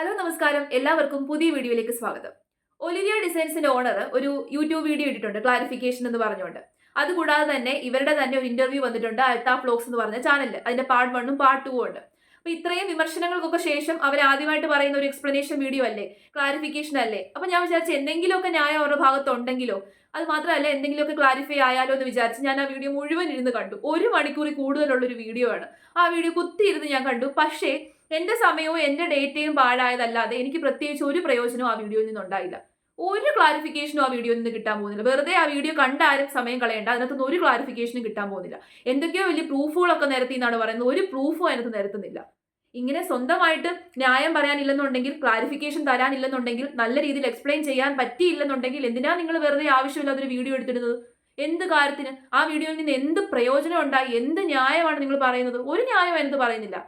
Hello നമസ്കാരം. എല്ലാവർക്കും പുതിയ വീഡിയോയിലേക്ക് സ്വാഗതം. ഒലിവിയ ഡിസൈൻസിന്റെ ഓണർ ഒരു യൂട്യൂബ് വീഡിയോ ഇട്ടിട്ടുണ്ട് ക്ലാരിഫിക്കേഷൻ എന്ന് പറഞ്ഞുകൊണ്ട്. അതുകൂടാതെ തന്നെ ഇവരുടെ തന്നെ ഒരു ഇന്റർവ്യൂ വന്നിട്ടുണ്ട് അൽത്താ ഫ്ലോക്സ് എന്ന് പറഞ്ഞ ചാനലിൽ അതിന്റെ പാർട്ട് വണ്ണും പാർട്ട് ടു ഉണ്ട്. അപ്പൊ ഇത്രയും വിമർശനങ്ങൾക്കൊക്കെ ശേഷം അവർ ആദ്യമായിട്ട് പറയുന്ന ഒരു എക്സ്പ്ലനേഷൻ വീഡിയോ അല്ലേ? ക്ലാരിഫിക്കേഷൻ അല്ലേ? അപ്പൊ ഞാൻ വിചാരിച്ചു എന്തെങ്കിലുമൊക്കെ ന്യായം അവരുടെ ഭാഗത്തുണ്ടെങ്കിലോ അത് മാത്രമല്ല എന്തെങ്കിലുമൊക്കെ ക്ലാരിഫൈ ആയാലോ എന്ന് വിചാരിച്ച് ഞാൻ ആ വീഡിയോ മുഴുവൻ ഇരുന്ന് കണ്ടു. ഒരു മണിക്കൂറിൽ കൂടുതലുള്ള ഒരു വീഡിയോ ആണ്. ആ വീഡിയോ കുത്തിയിരുന്ന് ഞാൻ കണ്ടു. പക്ഷേ എന്റെ സമയവും എന്റെ ഡേറ്റയും പാഴായതല്ലാതെ എനിക്ക് പ്രത്യേകിച്ച് ഒരു പ്രയോജനവും ആ വീഡിയോയിൽ നിന്നുണ്ടായില്ല. ഒരു ക്ലാരിഫിക്കേഷനും ആ വീഡിയോയിൽ നിന്ന് കിട്ടാൻ പോകുന്നില്ല. വെറുതെ ആ വീഡിയോ കണ്ട ആരും സമയം കളയേണ്ട. അതിനകത്തുനിന്ന് ഒരു ക്ലാരിഫിക്കേഷനും കിട്ടാൻ പോകുന്നില്ല. എന്തൊക്കെയോ വലിയ പ്രൂഫുകളൊക്കെ നിരത്തി എന്നാണ് പറയുന്നത്. ഒരു പ്രൂഫും അതിനകത്ത് നിരത്തുന്നില്ല. ഇങ്ങനെ സ്വന്തമായിട്ട് ന്യായം പറയാനില്ലെന്നുണ്ടെങ്കിൽ ക്ലാരിഫിക്കേഷൻ തരാനില്ലെന്നുണ്ടെങ്കിൽ നല്ല രീതിയിൽ എക്സ്പ്ലെയിൻ ചെയ്യാൻ പറ്റിയില്ലെന്നുണ്ടെങ്കിൽ എന്തിനാ നിങ്ങൾ വെറുതെ ആവശ്യമില്ലാത്തൊരു വീഡിയോ എടുത്തിടുന്നത്? എന്ത് കാര്യത്തിന്? ആ വീഡിയോയിൽ നിന്ന് എന്ത് പ്രയോജനം ഉണ്ടായി? എന്ത് ന്യായമാണ് നിങ്ങൾ പറയുന്നത്? ഒരു ന്യായം അതിനകത്ത് പറയുന്നില്ല.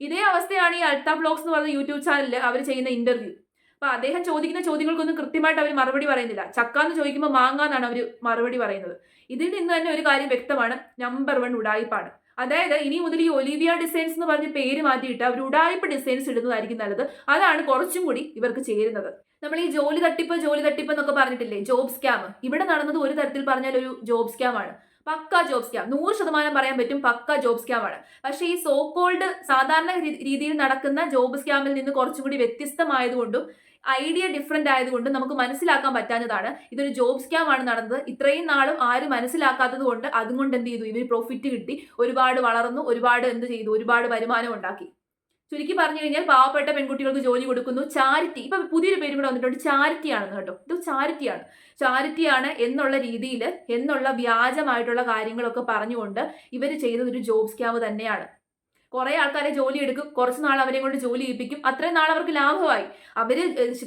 ഇതേ അവസ്ഥയാണ് ഈ അൾത്ത ബ്ലോഗ്സ് എന്ന് പറയുന്ന യൂട്യൂബ് ചാനലിൽ അവർ ചെയ്യുന്ന ഇന്റർവ്യൂ അപ്പൊ അദ്ദേഹം ചോദിക്കുന്ന ചോദ്യങ്ങൾക്കൊന്നും കൃത്യമായിട്ട് അവർ മറുപടി പറയുന്നില്ല. ചക്ക എന്ന് ചോദിക്കുമ്പോൾ മാങ്ങ എന്നാണ് അവർ മറുപടി പറയുന്നത്. ഇതിൽ നിന്ന് തന്നെ ഒരു കാര്യം വ്യക്തമാണ്. നമ്പർ വൺ ഉടായിപ്പാണ്. അതായത് ഇനി മുതൽ ഈ ഒലിവിയ ഡിസൈൻസ് എന്ന് പറഞ്ഞ പേര് മാറ്റിയിട്ട് അവർ ഉടായിപ്പ് ഡിസൈൻസ് ഇടുന്നതായിരിക്കും നല്ലത്. അതാണ് കുറച്ചും കൂടി ഇവർക്ക് ചേരുന്നത്. നമ്മൾ ഈ ജോലി തട്ടിപ്പ് ജോലി തട്ടിപ്പ് എന്നൊക്കെ പറഞ്ഞിട്ടില്ലേ? ജോബ് സ്കാം ഇവിടെ നടന്നത് ഒരു തരത്തിൽ പറഞ്ഞാൽ ഒരു ജോബ് സ്കാം ആണ്. പക്ക ജോബ് സ്കാം നൂറ് ശതമാനം പറയാൻ പറ്റും പക്ക ജോബ് സ്കാം ആണ്. പക്ഷേ ഈ സോ കോൾഡ് സാധാരണ രീതിയിൽ നടക്കുന്ന ജോബ് സ്കാമിൽ നിന്ന് കുറച്ചും കൂടി വ്യത്യസ്തമായതുകൊണ്ടും ഐഡിയ ഡിഫറെന്റ് ആയതുകൊണ്ട് നമുക്ക് മനസ്സിലാക്കാൻ പറ്റാഞ്ഞതാണ്. ഇതൊരു ജോബ് സ്കാം ആണ് നടന്നത്. ഇത്രയും നാളും ആരും മനസ്സിലാക്കാത്തത് കൊണ്ട് അതുകൊണ്ട് എന്ത് ചെയ്തു? ഇവർ പ്രോഫിറ്റ് കിട്ടി. ഒരുപാട് വളർന്നു ഒരുപാട് എന്ത് ചെയ്തു? ഒരുപാട് വരുമാനം ഉണ്ടാക്കി. ചുരുക്കി പറഞ്ഞു കഴിഞ്ഞാൽ പാവപ്പെട്ട പെൺകുട്ടികൾക്ക് ജോലി കൊടുക്കുന്നു. ചാരിറ്റി. ഇപ്പൊ പുതിയൊരു പേരും കൂടെ വന്നിട്ടുണ്ട്. ചാരിറ്റി ആണെന്ന് കേട്ടോ. ഇത് ചാരിറ്റിയാണ്. ചാരിറ്റിയാണ് എന്നുള്ള രീതിയിൽ എന്നുള്ള വ്യാജമായിട്ടുള്ള കാര്യങ്ങളൊക്കെ പറഞ്ഞുകൊണ്ട് ഇവർ ചെയ്തത് ഒരു ജോബ് സ്കാം തന്നെയാണ്. കുറെ ആൾക്കാരെ ജോലി എടുക്കും. കുറച്ച് നാൾ അവരെ കൊണ്ട് ജോലി ചെയ്യിപ്പിക്കും. അത്രയും നാൾ അവർക്ക് ലാഭമായി. അവർ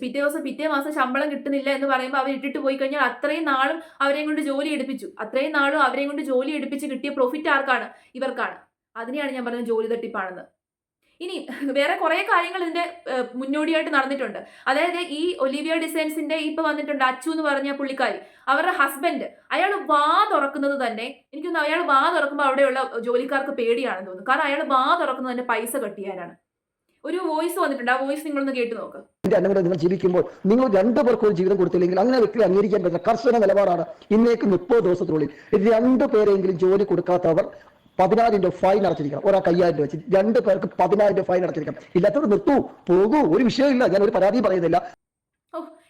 പിറ്റേ ദിവസം പിറ്റേ മാസം ശമ്പളം കിട്ടുന്നില്ല എന്ന് പറയുമ്പോൾ അവർ ഇട്ടിട്ട് പോയി കഴിഞ്ഞാൽ അത്രയും നാളും അവരെയും കൊണ്ട് ജോലി എടുപ്പിച്ചു. അത്രയും നാളും അവരെയും കൊണ്ട് ജോലി എടുപ്പിച്ച് കിട്ടിയ പ്രോഫിറ്റ് ആർക്കാണ്? ഇവർക്കാണ്. അതിനെയാണ് ഞാൻ പറഞ്ഞത് ജോലി തട്ടിപ്പാണെന്ന്. ഇനി വേറെ കുറേ കാര്യങ്ങൾ ഇതിന്റെ മുന്നോടിയായിട്ട് നടന്നിട്ടുണ്ട്. അതായത് ഈ ഒലിവിയ ഡിസൈൻസിന്റെ ഇപ്പൊ വന്നിട്ടുണ്ട് അച്ചു എന്ന് പറഞ്ഞ പുള്ളിക്കാരി. അവരുടെ ഹസ്ബൻഡ് അയാൾ വാ തുറക്കുന്നത് തന്നെ എനിക്കൊന്ന് അയാൾ വാ തുറക്കുമ്പോൾ അവിടെയുള്ള ജോലിക്കാർക്ക് പേടിയാണെന്ന് തോന്നുന്നു. കാരണം അയാൾ വാ തുറക്കുന്നത് തന്നെ പൈസ കട്ടിയാനാണ്. ഒരു വോയിസ് വന്നിട്ടുണ്ട്. ആ വോയിസ് നിങ്ങളൊന്ന് കേട്ട് നോക്ക്. നിങ്ങൾ ജീവിക്കുമ്പോൾ നിങ്ങൾ രണ്ടു പേർക്ക് ഒരു ജീവിതം കൊടുത്തില്ലെങ്കിൽ അങ്ങനെ വ്യക്തി അംഗീകരിക്കാൻ പറ്റുന്ന കർശന നിലപാടാണ് ഇന്നേക്ക് മുപ്പത് ദിവസത്തിനുള്ളിൽ. രണ്ടു പേരെങ്കിലും ജോലി കൊടുക്കാത്തവർ പതിനായിരം രൂപ ഫൈൻ അടച്ചിരിക്കണം. ഒരാൾ കയ്യായിരം രൂപ വെച്ച് രണ്ട് പേർക്ക് പതിനായിരം രൂപ ഫൈൻ അടച്ചിരിക്കണം. ഇല്ലാത്തവർ നിർത്തൂ. പോകൂ. ഒരു വിഷയമില്ല ഞാൻ ഒരു പരാതി പറയുന്നില്ല.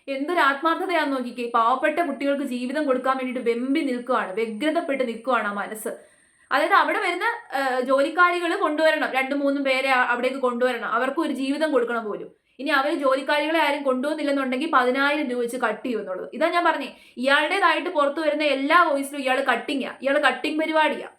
എന്തൊരു ആത്മാർത്ഥതയാന്ന് നോക്കിക്കേ. പാവപ്പെട്ട കുട്ടികൾക്ക് ജീവിതം കൊടുക്കാൻ വേണ്ടിയിട്ട് വെമ്പി നിൽക്കുകയാണ് വ്യഗ്രതപ്പെട്ട് നിൽക്കുകയാണ് ആ മനസ്സ്. അതായത് അവിടെ വരുന്ന ജോലിക്കാരികൾ കൊണ്ടുവരണം. രണ്ടു മൂന്നും പേരെ അവിടേക്ക് കൊണ്ടുവരണം. അവർക്ക് ഒരു ജീവിതം കൊടുക്കണം പോലും. ഇനി അവർ ജോലിക്കാരികളെ ആരും കൊണ്ടുവന്നില്ലെന്നുണ്ടെങ്കിൽ പതിനായിരം രൂപ വെച്ച് കട്ട് ചെയ്യും എന്നുള്ളത്. ഇതാ ഞാൻ പറഞ്ഞേ. ഇയാളുടേതായിട്ട് പുറത്തു വരുന്ന എല്ലാ വോയിസിലും ഇയാൾ കട്ടിങ്ങാ ഇയാൾ കട്ടിങ് പരിപാടിയാ.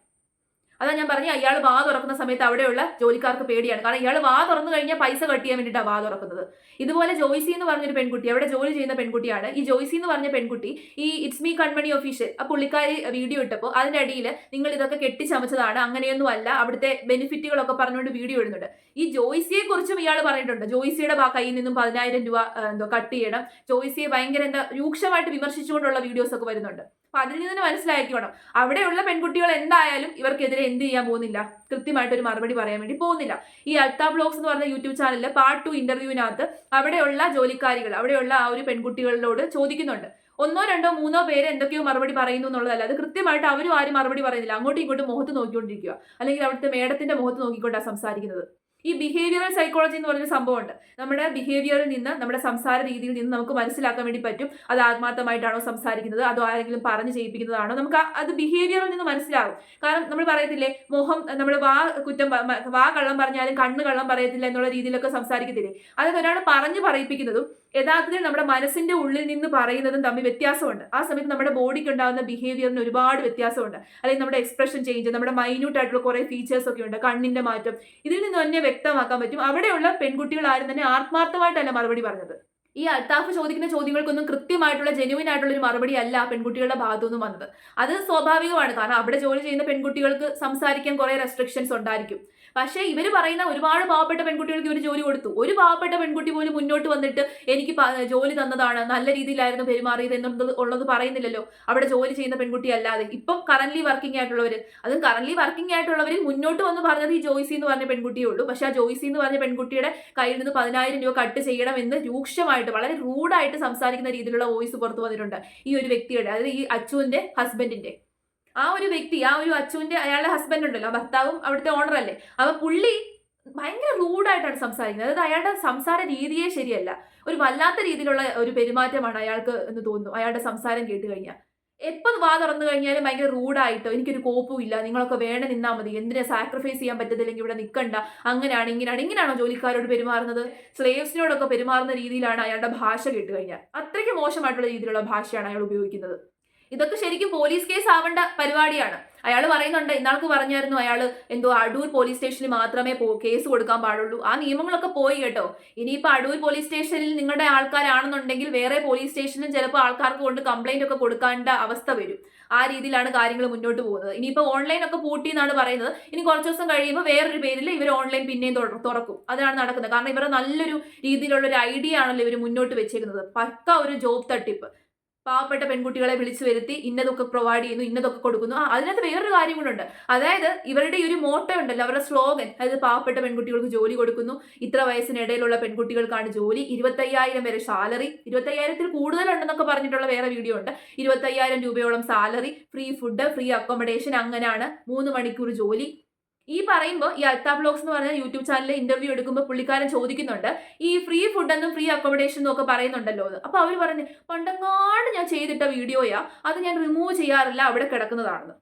അതാ ഞാൻ പറഞ്ഞു അയാൾ വാ തുറക്കുന്ന സമയത്ത് അവിടെയുള്ള ജോലിക്കാർക്ക് പേടിയാണ്. കാരണം ഇയാൾ വാ തുറന്നു കഴിഞ്ഞാൽ പൈസ കട്ട് ചെയ്യാൻ വേണ്ടിയിട്ടാണ് വാ തുറക്കുന്നത് ഇതുപോലെ ജോയ്സി എന്ന് പറഞ്ഞൊരു പെൺകുട്ടി അവിടെ ജോലി ചെയ്യുന്ന പെൺകുട്ടിയാണ്. ഈ ജോയ്സി എന്ന് പറഞ്ഞ പെൺകുട്ടി ഈ ഇറ്റ്സ് മീ കൺമണി ഒഫീഷ്യൽ ആ പുള്ളിക്കാരി വീഡിയോ ഇട്ടപ്പോൾ അതിനിടയിൽ നിങ്ങൾ ഇതൊക്കെ കെട്ടിച്ചമച്ചതാണ് അങ്ങനെയൊന്നും അല്ല അവിടുത്തെ ബെനിഫിറ്റുകളൊക്കെ പറഞ്ഞുകൊണ്ട് വീഡിയോ ഇടുന്നുണ്ട്. ഈ ജോയ്സിയെ കുറിച്ചും ഇയാൾ പറഞ്ഞിട്ടുണ്ട്. ജോയ്സിയുടെ കയ്യിൽ നിന്നും പതിനായിരം രൂപ എന്തോ കട്ട് ചെയ്യണം. ജോയ്സിയെ ഭയങ്കര എന്താ രൂക്ഷമായിട്ട് വിമർശിച്ചുകൊണ്ടുള്ള വീഡിയോസ് ഒക്കെ വരുന്നുണ്ട്. അപ്പൊ അതിൽ നിന്ന് മനസ്സിലാക്കിക്കണം. അവിടെയുള്ള പെൺകുട്ടികൾ എന്തായാലും ഇവർക്കെതിരെ എന്ത് ചെയ്യാൻ പോകുന്നില്ല? കൃത്യമായിട്ട് ഒരു മറുപടി പറയാൻ വേണ്ടി പോകുന്നില്ല. ഈ അൽത്ത ബ്ലോഗ്സ് എന്ന് പറഞ്ഞ യൂട്യൂബ് ചാനലിൽ പാർട്ട് ടു ഇന്റർവ്യൂവിനകത്ത് അവിടെയുള്ള ജോലിക്കാരികൾ അവിടെയുള്ള ആ ഒരു പെൺകുട്ടികളോട് ചോദിക്കുന്നുണ്ട്. ഒന്നോ രണ്ടോ മൂന്നോ പേര് എന്തൊക്കെയോ മറുപടി പറയുന്നു എന്നുള്ളതല്ല. അത് കൃത്യമായിട്ട് അവരും ആരും മറുപടി പറയുന്നില്ല. അങ്ങോട്ടും ഇങ്ങോട്ടും മുഖത്ത് നോക്കിക്കൊണ്ടിരിക്കുക. അല്ലെങ്കിൽ അവിടുത്തെ മേഡത്തിന്റെ മുഖത്ത് നോക്കിക്കൊണ്ടാണ് സംസാരിക്കുന്നത്. ഈ ബിഹേവിയറൽ സൈക്കോളജി എന്ന് പറഞ്ഞൊരു സംഭവമുണ്ട്. നമ്മുടെ ബിഹേവിയറിൽ നിന്ന് നമ്മുടെ സംസാര രീതിയിൽ നിന്ന് നമുക്ക് മനസ്സിലാക്കാൻ വേണ്ടി പറ്റും. അത് ആത്മാർത്ഥമായിട്ടാണോ സംസാരിക്കുന്നത്? അതോ ആരെങ്കിലും പറഞ്ഞു ചെയ്യിപ്പിക്കുന്നതാണോ? നമുക്ക് അത് ബിഹേവിയറിൽ നിന്ന് മനസ്സിലാവും. കാരണം നമ്മൾ പറയത്തില്ലേ മുഖം നമ്മൾ വാ കുറ്റം വാ കള്ളം പറഞ്ഞാലും കണ്ണ് കള്ളം പറയത്തില്ല എന്നുള്ള രീതിയിലൊക്കെ സംസാരിക്കത്തില്ലേ? അതൊക്കെ ഒരാൾ പറഞ്ഞു പറയിപ്പിക്കുന്നതും യഥാർത്ഥത്തിൽ നമ്മുടെ മനസ്സിന്റെ ഉള്ളിൽ നിന്ന് പറയുന്നതും തമ്മിൽ വ്യത്യാസമുണ്ട്. ആ സമയത്ത് നമ്മുടെ ബോഡിക്ക് ഉണ്ടാകുന്ന ബിഹേവിയറിന് ഒരുപാട് വ്യത്യാസമുണ്ട്. അല്ലെങ്കിൽ നമ്മുടെ എക്സ്പ്രഷൻ ചേഞ്ച് നമ്മുടെ മൈന്യൂട്ട് ആയിട്ടുള്ള കുറെ ഫീച്ചേഴ്സ് ഒക്കെ ഉണ്ട്. കണ്ണിന്റെ മാറ്റം. ഇതിൽ നിന്ന് തന്നെ വ്യക്തമാക്കാൻ പറ്റും. അവിടെയുള്ള പെൺകുട്ടികൾ ആരും തന്നെ ആത്മാർത്ഥമായിട്ടല്ല മറുപടി പറഞ്ഞത്. ഈ അൽത്താഫ് ചോദിക്കുന്ന ചോദ്യങ്ങൾക്കൊന്നും കൃത്യമായിട്ടുള്ള ജെനുവിൻ ആയിട്ടുള്ള ഒരു മറുപടി അല്ല പെൺകുട്ടികളുടെ ഭാഗത്തു ഭാഗത്തുനിന്നും വന്നത്. അത് സ്വാഭാവികമാണ്. കാരണം അവിടെ ജോലി ചെയ്യുന്ന പെൺകുട്ടികൾക്ക് സംസാരിക്കാൻ കുറെ റെസ്ട്രിക്ഷൻസ് ഉണ്ടായിരിക്കും. പക്ഷേ ഇവർ പറയുന്ന ഒരുപാട് പാവപ്പെട്ട പെൺകുട്ടികൾക്ക് ഇവർ ജോലി കൊടുത്തു. ഒരു പാവപ്പെട്ട പെൺകുട്ടി പോലും മുന്നോട്ട് വന്നിട്ട് എനിക്ക് ജോലി തന്നതാണ് നല്ല രീതിയിലായിരുന്നു പെരുമാറിയത് എന്നുള്ളത് ഉള്ളത് പറയുന്നില്ലല്ലോ. അവിടെ ജോലി ചെയ്യുന്ന പെൺകുട്ടി അല്ലാതെ. ഇപ്പം കറന്റ് വർക്കിംഗ് ആയിട്ടുള്ളവർ അതും കറന്റ് വർക്കിംഗ് ആയിട്ടുള്ളവരിൽ മുന്നോട്ട് വന്ന് പറഞ്ഞത് ഈ ജോയ്സി എന്ന് പറഞ്ഞ പെൺകുട്ടിയേ ഉള്ളൂ. പക്ഷെ ആ ജോയ്സി എന്ന് പറഞ്ഞ പെൺകുട്ടിയുടെ കയ്യിൽ നിന്ന് പതിനായിരം രൂപ കട്ട് ചെയ്യണമെന്ന് രൂക്ഷമായിട്ട് വളരെ റൂഡായിട്ട് സംസാരിക്കുന്ന രീതിയിലുള്ള വോയിസ് പുറത്തു വന്നിട്ടുണ്ട് ഈ ഒരു വ്യക്തിയുടെ അതായത് ഈ അച്ചുവിന്റെ ഹസ്ബൻഡിന്റെ ആ ഒരു വ്യക്തി ആ ഒരു അച്ചുവിന്റെ അയാളുടെ ഹസ്ബൻഡ് ഉണ്ടല്ലോ ഭർത്താവും അവിടുത്തെ ഓണർ അല്ലേ? അപ്പൊ പുള്ളി ഭയങ്കര റൂഡായിട്ടാണ് സംസാരിക്കുന്നത്. അതായത് അയാളുടെ സംസാര രീതിയെ ശരിയല്ല. ഒരു വല്ലാത്ത രീതിയിലുള്ള ഒരു പെരുമാറ്റമാണ് അയാൾക്ക് എന്ന് തോന്നുന്നു അയാളുടെ സംസാരം കേട്ട് കഴിഞ്ഞാൽ. എപ്പോൾ വാ തുറന്നു കഴിഞ്ഞാലും ഭയങ്കര റൂഡായിട്ടോ എനിക്കൊരു കോപ്പും ഇല്ല നിങ്ങളൊക്കെ വേണ നിന്നാൽ മതി എന്തിനാ സാക്രിഫൈസ് ചെയ്യാൻ പറ്റത്തില്ലെങ്കിൽ ഇവിടെ നിൽക്കണ്ട അങ്ങനെയാണ് ഇങ്ങനെയാണ് ഇങ്ങനെയാണോ ജോലിക്കാരോട് പെരുമാറുന്നത്? സ്ലേവ്സിനോടൊക്കെ പെരുമാറുന്ന രീതിയിലാണ് അയാളുടെ ഭാഷ കേട്ട് കഴിഞ്ഞാൽ. അത്രയ്ക്ക് മോശമായിട്ടുള്ള രീതിയിലുള്ള ഭാഷയാണ് അയാൾ ഉപയോഗിക്കുന്നത്. ഇതൊക്കെ ശരിക്കും പോലീസ് കേസ് ആവേണ്ട പരിപാടിയാണ്. അയാൾ പറയുന്നുണ്ട് ഇന്നാൾക്ക് പറഞ്ഞായിരുന്നു അയാൾ എന്തോ അടൂർ പോലീസ് സ്റ്റേഷനിൽ മാത്രമേ കേസ് കൊടുക്കാൻ പാടുള്ളൂ. ആ നിയമങ്ങളൊക്കെ പോയി കേട്ടോ. ഇനിയിപ്പോൾ അടൂർ പോലീസ് സ്റ്റേഷനിൽ നിങ്ങളുടെ ആൾക്കാരാണെന്നുണ്ടെങ്കിൽ വേറെ പോലീസ് സ്റ്റേഷനിലും ചിലപ്പോൾ ആൾക്കാർക്ക് കൊണ്ട് കംപ്ലൈന്റ് ഒക്കെ കൊടുക്കേണ്ട അവസ്ഥ വരും. ആ രീതിയിലാണ് കാര്യങ്ങൾ മുന്നോട്ട് പോകുന്നത്. ഇനിയിപ്പോൾ ഓൺലൈൻ ഒക്കെ പൂട്ടി എന്നാണ് പറയുന്നത്. ഇനി കുറച്ച് ദിവസം കഴിയുമ്പോൾ വേറൊരു പേരിൽ ഇവർ ഓൺലൈൻ പിന്നെയും തുറക്കും. അതാണ് നടക്കുന്നത്. കാരണം ഇവരുടെ നല്ലൊരു രീതിയിലുള്ള ഒരു ഐഡിയ ആണല്ലോ ഇവർ മുന്നോട്ട് വെച്ചേക്കുന്നത്. പക്ക ഒരു ജോബ് തട്ടിപ്പ്. പാവപ്പെട്ട പെൺകുട്ടികളെ വിളിച്ചു വരുത്തി ഇന്നതൊക്കെ പ്രൊവൈഡ് ചെയ്യുന്നു ഇന്നതൊക്കെ കൊടുക്കുന്നു. ആ അതിനകത്ത് വേറൊരു കാര്യം കൂടെ അതായത് ഇവരുടെ ഈ ഒരു മോട്ടോ ഉണ്ടല്ലോ അവരുടെ സ്ലോഗൻ അതായത് പാവപ്പെട്ട പെൺകുട്ടികൾക്ക് ജോലി കൊടുക്കുന്നു ഇത്ര വയസ്സിനിടയിലുള്ള പെൺകുട്ടികൾക്കാണ് ജോലി ഇരുപത്തയ്യായിരം വരെ സാലറി ഇരുപത്തയ്യായിരത്തിൽ കൂടുതലുണ്ടെന്നൊക്കെ പറഞ്ഞിട്ടുള്ള വേറെ വീഡിയോ ഉണ്ട്. ഇരുപത്തയ്യായിരം രൂപയോളം salary free food free accommodation അങ്ങനെയാണ് മൂന്ന് മണിക്കൂർ ജോലി ഈ പറയുമ്പോൾ ഈ അൽത്താ ബ്ലോഗ്സ് എന്ന് പറഞ്ഞ യൂട്യൂബ് ചാനലിൽ ഇന്റർവ്യൂ എടുക്കുമ്പോൾ പുള്ളിക്കാരൻ ചോദിക്കുന്നുണ്ട് ഈ ഫ്രീ ഫുഡ് എന്നും ഫ്രീ അക്കോമഡേഷൻ എന്നും ഒക്കെ പറയുന്നുണ്ടല്ലോ അത് അപ്പൊ അവർ പറഞ്ഞു പണ്ടങ്ങാണ്ട് ഞാൻ ചെയ്തിട്ട വീഡിയോയാ അത് ഞാൻ റിമൂവ് ചെയ്യാറില്ല അവിടെ കിടക്കുന്നതാണെന്ന്.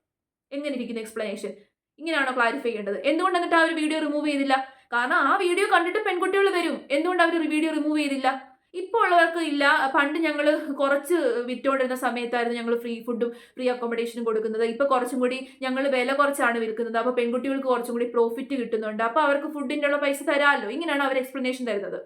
എങ്ങനെ ഇരിക്കുന്ന എക്സ്പ്ലനേഷൻ ഇങ്ങനെയാണോ ക്ലാരിഫൈ ചെയ്യേണ്ടത്? എന്തുകൊണ്ട് എന്നിട്ട് ആ ഒരു വീഡിയോ റിമൂവ് ചെയ്തില്ല? കാരണം ആ വീഡിയോ കണ്ടിട്ട് പെൺകുട്ടികൾ വരും. എന്തുകൊണ്ട് അവർ വീഡിയോ റിമൂവ് ചെയ്തില്ല? ഇപ്പോൾ ഉള്ളവർക്ക് ഇല്ല. പണ്ട് ഞങ്ങൾ കുറച്ച് വിറ്റുകൊണ്ടിരുന്ന സമയത്തായിരുന്നു ഞങ്ങൾ ഫ്രീ ഫുഡും ഫ്രീ അക്കോമഡേഷനും കൊടുക്കുന്നത്. ഇപ്പം കുറച്ചും കൂടി ഞങ്ങൾ വില കുറച്ചാണ് വിൽക്കുന്നത്. അപ്പോൾ പെൺകുട്ടികൾക്ക് കുറച്ചും കൂടി പ്രോഫിറ്റ് കിട്ടുന്നുണ്ട്. അപ്പോൾ അവർക്ക് ഫുഡിന്റെ ഉള്ള പൈസ തരാമല്ലോ. ഇങ്ങനെയാണ് അവർ എക്സ്പ്ലനേഷൻ തരുന്നത്.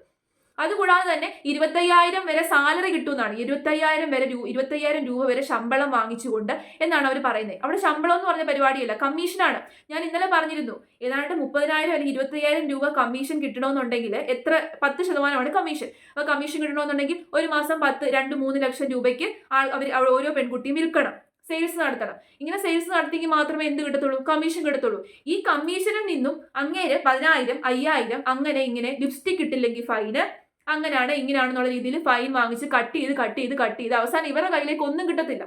അതുകൂടാതെ തന്നെ ഇരുപത്തയ്യായിരം വരെ സാലറി കിട്ടുമെന്നാണ്. ഇരുപത്തയ്യായിരം വരെ ഇരുപത്തയ്യായിരം രൂപ വരെ ശമ്പളം വാങ്ങിച്ചുകൊണ്ട് എന്നാണ് അവർ പറയുന്നത്. അവിടെ ശമ്പളം എന്ന് പറഞ്ഞ പരിപാടിയല്ല കമ്മീഷനാണ് ഞാൻ ഇന്നലെ പറഞ്ഞിരുന്നു ഏതാണ്ട് മുപ്പതിനായിരം അല്ലെങ്കിൽ ഇരുപത്തയ്യായിരം രൂപ കമ്മീഷൻ കിട്ടണമെന്നുണ്ടെങ്കിൽ എത്ര പത്ത് ശതമാനമാണ് കമ്മീഷൻ അപ്പോൾ കമ്മീഷൻ കിട്ടണമെന്നുണ്ടെങ്കിൽ ഒരു മാസം പത്ത് രണ്ട് മൂന്ന് ലക്ഷം രൂപയ്ക്ക് ആൾ അവർ ഓരോ പെൺകുട്ടിയും വിൽക്കണം. സെയിൽസ് നടത്തണം. ഇങ്ങനെ സെയിൽസ് നടത്തിയെങ്കിൽ മാത്രമേ എന്ത് കിട്ടത്തുള്ളൂ? കമ്മീഷൻ കിട്ടത്തുള്ളൂ. ഈ കമ്മീഷനിൽ നിന്നും അങ്ങേര് പതിനായിരം അയ്യായിരം അങ്ങനെ ഇങ്ങനെ ലിപ്സ്റ്റിക് കിട്ടില്ലെങ്കിൽ ഫൈന് അങ്ങനെയാണ് ഇങ്ങനെയാണെന്നുള്ള രീതിയിൽ ഫൈൻ വാങ്ങിച്ച് കട്ട് ചെയ്ത് കട്ട് ചെയ്ത് കട്ട് ചെയ്ത് അവസാനം ഇവരുടെ കയ്യിലേക്ക് ഒന്നും കിട്ടത്തില്ല.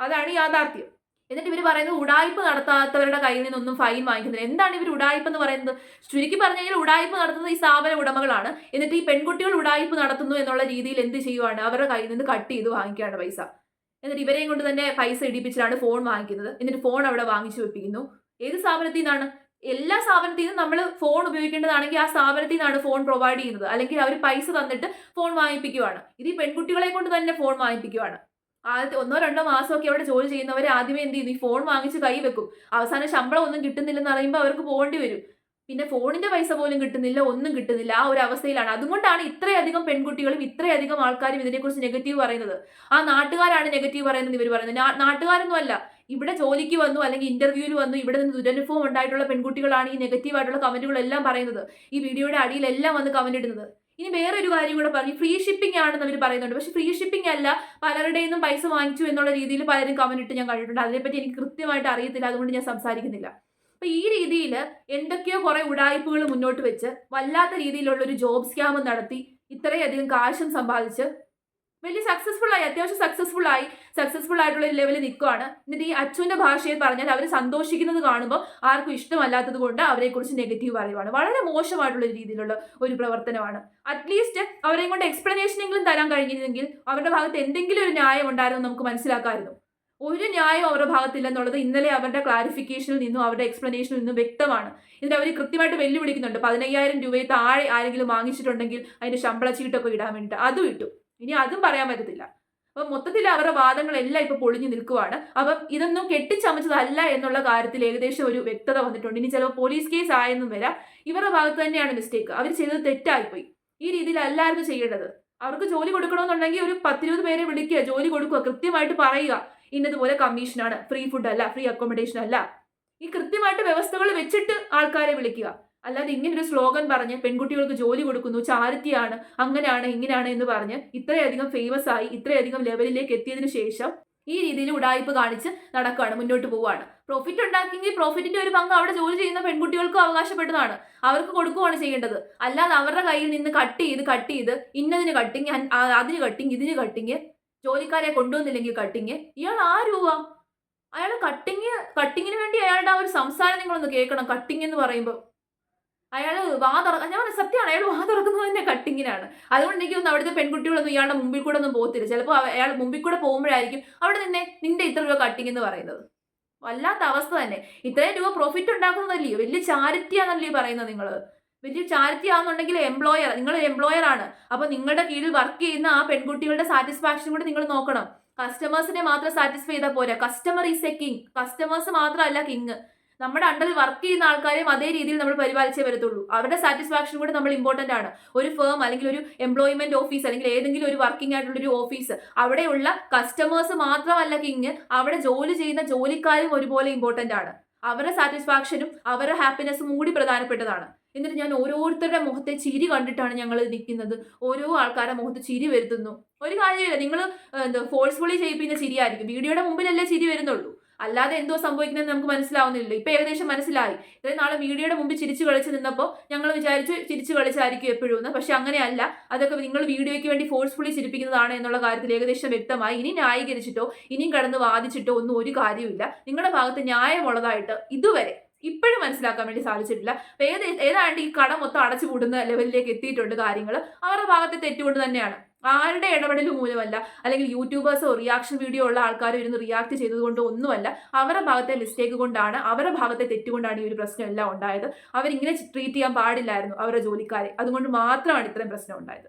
അതാണ് യാഥാർത്ഥ്യം. എന്നിട്ട് ഇവർ പറയുന്നത് ഉടായ്പ നടത്താത്തവരുടെ കയ്യിൽ നിന്നൊന്നും ഫൈൻ വാങ്ങിക്കുന്നില്ല. എന്താണ് ഇവർ ഉടായ്പ എന്ന് പറയുന്നത്? ചുരുക്കി പറഞ്ഞു കഴിഞ്ഞാൽ ഉടായ്പ നടത്തുന്നത് ഈ സ്ഥാപന ഉടമകളാണ്. എന്നിട്ട് ഈ പെൺകുട്ടികൾ ഉടായ്പ നടത്തുന്നു എന്നുള്ള രീതിയിൽ എന്ത് ചെയ്യുവാണ്? അവരുടെ കയ്യിൽ നിന്ന് കട്ട് ചെയ്ത് വാങ്ങിക്കുകയാണ് പൈസ. എന്നിട്ട് ഇവരെയും കൊണ്ട് തന്നെ പൈസ ഇടിപ്പിച്ചിട്ടാണ് ഫോൺ വാങ്ങിക്കുന്നത്. എന്നിട്ട് ഫോൺ അവിടെ വാങ്ങിച്ചു വെപ്പിക്കുന്നു. ഏത് സ്ഥാപനത്തിൽ നിന്നാണ്? എല്ലാ സ്ഥാപനത്തിൽ നിന്നും നമ്മൾ ഫോൺ ഉപയോഗിക്കേണ്ടതാണെങ്കിൽ ആ സ്ഥാപനത്തിൽ നിന്നാണ് ഫോൺ പ്രൊവൈഡ് ചെയ്യുന്നത്. അല്ലെങ്കിൽ അവർ പൈസ തന്നിട്ട് ഫോൺ വാങ്ങിപ്പിക്കുവാണ്. ഇത് ഈ പെൺകുട്ടികളെ കൊണ്ട് തന്നെ ഫോൺ വാങ്ങിപ്പിക്കുവാണ്. ആദ്യത്തെ ഒന്നോ രണ്ടോ മാസമൊക്കെ അവിടെ ജോലി ചെയ്യുന്നവർ ആദ്യമേ എന്ത് ചെയ്യുന്നു? ഈ ഫോൺ വാങ്ങിച്ച് കൈ വെക്കും അവസാനം ശമ്പളം ഒന്നും കിട്ടുന്നില്ലെന്ന് അറിയുമ്പോൾ അവർക്ക് പോകേണ്ടി വരും. പിന്നെ ഫോണിന്റെ പൈസ പോലും കിട്ടുന്നില്ല ഒന്നും കിട്ടുന്നില്ല. ആ ഒരു അവസ്ഥയിലാണ്. അതുകൊണ്ടാണ് ഇത്രയധികം പെൺകുട്ടികളും ഇത്രയധികം ആൾക്കാരും ഇതിനെക്കുറിച്ച് നെഗറ്റീവ് പറയുന്നത്. ആ നാട്ടുകാരാണ് നെഗറ്റീവ് പറയുന്നത് ഇവർ പറയുന്നത്. നാട്ടുകാരൊന്നും അല്ല. ഇവിടെ ജോലിക്ക് വന്നു അല്ലെങ്കിൽ ഇന്റർവ്യൂവിൽ വന്നു ഇവിടെ നിന്ന് ദുരനുഭവം ഉണ്ടായിട്ടുള്ള പെൺകുട്ടികളാണ് ഈ നെഗറ്റീവ് ആയിട്ടുള്ള കമന്റുകളെല്ലാം പറയുന്നത്. ഈ വീഡിയോയുടെ അടിയിലെല്ലാം വന്ന് കമന്റ് ഇടുന്നത്. ഇനി വേറൊരു കാര്യം കൂടെ പറഞ്ഞു. ഫ്രീ ഷിപ്പിംഗ് ആണെന്ന് അവർ പറയുന്നുണ്ട്. പക്ഷെ ഫ്രീ ഷിപ്പിംഗ് അല്ല പലരുടെയും നിന്നും പൈസ വാങ്ങിച്ചു എന്നുള്ള രീതിയിൽ പലരും കമന്റ് ഇട്ട് ഞാൻ കണ്ടിട്ടുണ്ട്. അതിനെപ്പറ്റി എനിക്ക് കൃത്യമായിട്ട് അറിയത്തില്ല. അതുകൊണ്ട് ഞാൻ സംസാരിക്കുന്നില്ല. അപ്പൊ ഈ രീതിയിൽ എന്തൊക്കെയോ കുറെ ഉടായ്പകൾ മുന്നോട്ട് വെച്ച് വല്ലാത്ത രീതിയിലുള്ള ഒരു ജോബ് സ്കാം നടത്തി ഇത്രയധികം കാശും സമ്പാദിച്ച് വലിയ സക്സസ്ഫുൾ ആയി അത്യാവശ്യം സക്സസ്ഫുൾ ആയി സക്സസ്ഫുൾ ആയിട്ടുള്ള ഒരു ലെവലിൽ നിൽക്കുവാണ് എന്നിട്ട് ഈ അച്ഛന്റെ ഭാഷയിൽ പറഞ്ഞാൽ അവർ സന്തോഷിക്കുന്നത് കാണുമ്പോൾ ആർക്കും ഇഷ്ടമല്ലാത്തത് കൊണ്ട് അവരെക്കുറിച്ച് നെഗറ്റീവ് പറയുവാണ്. വളരെ മോശമായിട്ടുള്ള രീതിയിലുള്ള ഒരു പ്രവർത്തനമാണ്. അറ്റ്ലീസ്റ്റ് അവരെയും കൊണ്ട് എക്സ്പ്ലനേഷനെങ്കിലും തരാൻ കഴിഞ്ഞിരുന്നെങ്കിൽ അവരുടെ ഭാഗത്ത് എന്തെങ്കിലും ഒരു ന്യായം ഉണ്ടായിരുന്നു നമുക്ക് മനസ്സിലാക്കാമായിരുന്നു. ഒരു ന്യായം അവരുടെ ഭാഗത്തില്ല എന്നുള്ളത് ഇന്നലെ അവരുടെ ക്ലാരിഫിക്കേഷനിൽ നിന്നും അവരുടെ എക്സ്പ്ലനേഷനിൽ നിന്നും വ്യക്തമാണ്. ഇതിന് അവർ കൃത്യമായിട്ട് വെല്ലുവിളിക്കുന്നുണ്ട്. പതിനയ്യായിരം രൂപയെ താഴെ ആരെങ്കിലും വാങ്ങിച്ചിട്ടുണ്ടെങ്കിൽ അതിന്റെ ശമ്പള ചീട്ടൊക്കെ ഇടാൻ വേണ്ടിയിട്ട്. അതും ഇട്ടു. ഇനി അതും പറയാൻ പറ്റത്തില്ല. അപ്പം മൊത്തത്തിൽ അവരുടെ വാദങ്ങളെല്ലാം ഇപ്പൊ പൊളിഞ്ഞു നിൽക്കുവാണ്. അപ്പം ഇതൊന്നും കെട്ടിച്ചമച്ചതല്ല എന്നുള്ള കാര്യത്തിൽ ഏകദേശം ഒരു വ്യക്തത വന്നിട്ടുണ്ട്. ഇനി ചിലപ്പോൾ പോലീസ് കേസ് ആയെന്നും വരാം. ഇവരുടെ ഭാഗത്ത് തന്നെയാണ് മിസ്റ്റേക്ക് അവർ ചെയ്തത് തെറ്റായിപ്പോയി. ഈ രീതിയിലല്ലായിരുന്നു ചെയ്യേണ്ടത്. അവർക്ക് ജോലി കൊടുക്കണമെന്നുണ്ടെങ്കിൽ ഒരു പത്തിരുപത് പേരെ വിളിക്കുക ജോലി കൊടുക്കുക കൃത്യമായിട്ട് പറയുക. ഇന്നതുപോലെ കമ്മീഷനാണ്. ഫ്രീ ഫുഡ് അല്ല ഫ്രീ അക്കോമഡേഷൻ അല്ല. ഈ കൃത്യമായിട്ട് വ്യവസ്ഥകൾ വെച്ചിട്ട് ആൾക്കാരെ വിളിക്കുക. അല്ലാതെ ഇങ്ങനെ ഒരു സ്ലോഗൻ പറഞ്ഞ് പെൺകുട്ടികൾക്ക് ജോലി കൊടുക്കുന്നു ചാരിറ്റിയാണ് അങ്ങനെയാണ് ഇങ്ങനെയാണ് എന്ന് പറഞ്ഞ് ഇത്രയധികം ഫേമസ് ആയി ഇത്രയധികം ലെവലിലേക്ക് എത്തിയതിനു ശേഷം ഈ രീതിയിൽ ഉടായ്പ കാണിച്ച് നടക്കുകയാണ് മുന്നോട്ട് പോവുകയാണ്. പ്രോഫിറ്റ് ഉണ്ടാക്കിയെങ്കിൽ പ്രോഫിറ്റിന്റെ ഒരു പങ്ക് അവിടെ ജോലി ചെയ്യുന്ന പെൺകുട്ടികൾക്കും അവകാശപ്പെട്ടതാണ് അവർക്ക് കൊടുക്കുകയാണ് ചെയ്യേണ്ടത്. അല്ലാതെ അവരുടെ കയ്യിൽ നിന്ന് കട്ട് ചെയ്ത് കട്ട് ചെയ്ത് ഇന്നതിന് കട്ടിങ് അതിന് കട്ടിങ് ഇതിന് കട്ടിങ് ജോലിക്കാരെ കൊണ്ടുവന്നില്ലെങ്കിൽ കട്ടിങ് ഇയാൾ ആ രൂപ? അയാൾ കട്ടിങ് കട്ടിങ്ങിന് വേണ്ടി അയാളുടെ ആ ഒരു സംസാരം നിങ്ങളൊന്ന് കേൾക്കണം. കട്ടിങ് എന്ന് പറയുമ്പോൾ അയാൾ വാ ഞാൻ സത്യമാണ് അയാൾ വാ തുറക്കുന്നത് തന്നെ കട്ടിങ്ങിനാണ് അതുകൊണ്ട് എനിക്ക് തോന്നുന്നു അവിടുത്തെ പെൺകുട്ടികളൊന്നും ഇയാളുടെ മുമ്പിൽ കൂടെ ഒന്നും പോകത്തില്ല. ചിലപ്പോൾ അയാൾ മുമ്പിൽ കൂടെ പോകുമ്പോഴായിരിക്കും അവിടെ നിന്നെ നിന്റെ ഇത്ര രൂപ കട്ടിങ് എന്ന് പറയുന്നത്. വല്ലാത്ത അവസ്ഥ തന്നെ. ഇത്രയും രൂപ പ്രോഫിറ്റ് ഉണ്ടാക്കുന്നതല്ലയോ? വലിയ ചാരിറ്റി പറയുന്നത് നിങ്ങൾ വലിയ ചാരിറ്റി ആണെന്നുണ്ടെങ്കിൽ എംപ്ലോയർ നിങ്ങൾ എംപ്ലോയർ ആണ്. അപ്പൊ നിങ്ങളുടെ കീഴിൽ വർക്ക് ചെയ്യുന്ന ആ പെൺകുട്ടികളുടെ സാറ്റിസ്ഫാക്ഷൻ കൂടി നിങ്ങൾ നോക്കണം. കസ്റ്റമേഴ്സിനെ മാത്രം സാറ്റിസ്ഫൈ ചെയ്താൽ പോരാ. Customer is a king customers മാത്രമല്ല കിങ് നമ്മുടെ അണ്ടറിൽ വർക്ക് ചെയ്യുന്ന ആൾക്കാരെയും അതേ രീതിയിൽ നമ്മൾ പരിപാലിച്ചേ വരത്തുള്ളൂ. അവരുടെ സാറ്റിസ്ഫാക്ഷൻ കൂടി നമ്മൾ ഇമ്പോർട്ടന്റ് ആണ്. ഒരു ഫേം അല്ലെങ്കിൽ ഒരു എംപ്ലോയ്മെന്റ് ഓഫീസ് അല്ലെങ്കിൽ ഏതെങ്കിലും ഒരു വർക്കിംഗ് ആയിട്ടുള്ള ഒരു ഓഫീസ് അവിടെയുള്ള കസ്റ്റമേഴ്സ് മാത്രമല്ല കിങ് അവിടെ ജോലി ചെയ്യുന്ന ജോലിക്കാരും ഒരുപോലെ ഇമ്പോർട്ടന്റ് ആണ്. അവരുടെ സാറ്റിസ്ഫാക്ഷനും അവരുടെ ഹാപ്പിനെസ്സും കൂടി പ്രധാനപ്പെട്ടതാണ്. എന്നിട്ട് ഞാൻ ഓരോരുത്തരുടെ മുഖത്തെ ചിരി കണ്ടിട്ടാണ് ഞങ്ങൾ നിൽക്കുന്നത്. ഓരോ ആൾക്കാരുടെ മുഖത്ത് ചിരി വരുത്തുന്നു. ഒരു കാര്യമില്ല. നിങ്ങൾ എന്താ ഫോഴ്സ്ഫുള്ളി ചെയ്യിപ്പിക്കുന്ന ചിരിയായിരിക്കും. വീഡിയോയുടെ മുമ്പിലല്ലേ ചിരി വരുന്നുള്ളൂ. അല്ലാതെ എന്തോ സംഭവിക്കുന്നത് നമുക്ക് മനസ്സിലാവുന്നില്ല ഇപ്പൊ ഏകദേശം മനസ്സിലായി. ഇത്രയും നാളെ വീഡിയോയുടെ മുമ്പ് ചിരിച്ചു കളിച്ച് നിന്നപ്പോൾ ഞങ്ങൾ വിചാരിച്ചു ചിരിച്ചു കളിച്ചായിരിക്കും എപ്പോഴും എന്ന്. പക്ഷെ അങ്ങനെയല്ല. അതൊക്കെ നിങ്ങൾ വീഡിയോയ്ക്ക് വേണ്ടി ഫോഴ്സ്ഫുള്ളി ചിരിപ്പിക്കുന്നതാണ് എന്നുള്ള കാര്യത്തിൽ ഏകദേശം വ്യക്തമായി. ഇനി ന്യായീകരിച്ചിട്ടോ ഇനിയും കടന്ന് വാദിച്ചിട്ടോ ഒന്നും ഒരു കാര്യമില്ല നിങ്ങളുടെ ഭാഗത്ത് ന്യായമുള്ളതായിട്ട് ഇതുവരെ ഇപ്പോഴും മനസ്സിലാക്കാൻ വേണ്ടി സാധിച്ചിട്ടില്ല. അപ്പൊ ഏത് ഏതാണ്ട് ഈ കട മൊത്തം അടച്ചു പൂട്ടുന്ന ലെവലിലേക്ക് എത്തിയിട്ടുണ്ട് കാര്യങ്ങൾ അവരുടെ ഭാഗത്തെ തെറ്റുകൊണ്ട് തന്നെയാണ്. ആരുടെ ഇടപെടൽ മൂലമല്ല. അല്ലെങ്കിൽ യൂട്യൂബേഴ്സോ റിയാക്ഷൻ വീഡിയോ ഉള്ള ആൾക്കാർ ഇരുന്ന് റിയാക്ട് ചെയ്തതുകൊണ്ടോ ഒന്നുമല്ല. അവരുടെ ഭാഗത്തെ മിസ്റ്റേക്ക് കൊണ്ടാണ് അവരുടെ ഭാഗത്തെ തെറ്റുകൊണ്ടാണ് ഈ ഒരു പ്രശ്നം എല്ലാം ഉണ്ടായത്. അവരിങ്ങനെ ട്രീറ്റ് ചെയ്യാൻ പാടില്ലായിരുന്നു അവരുടെ ജോലിക്കാരെ. അതുകൊണ്ട് മാത്രമാണ് ഇത്രയും പ്രശ്നം ഉണ്ടായത്.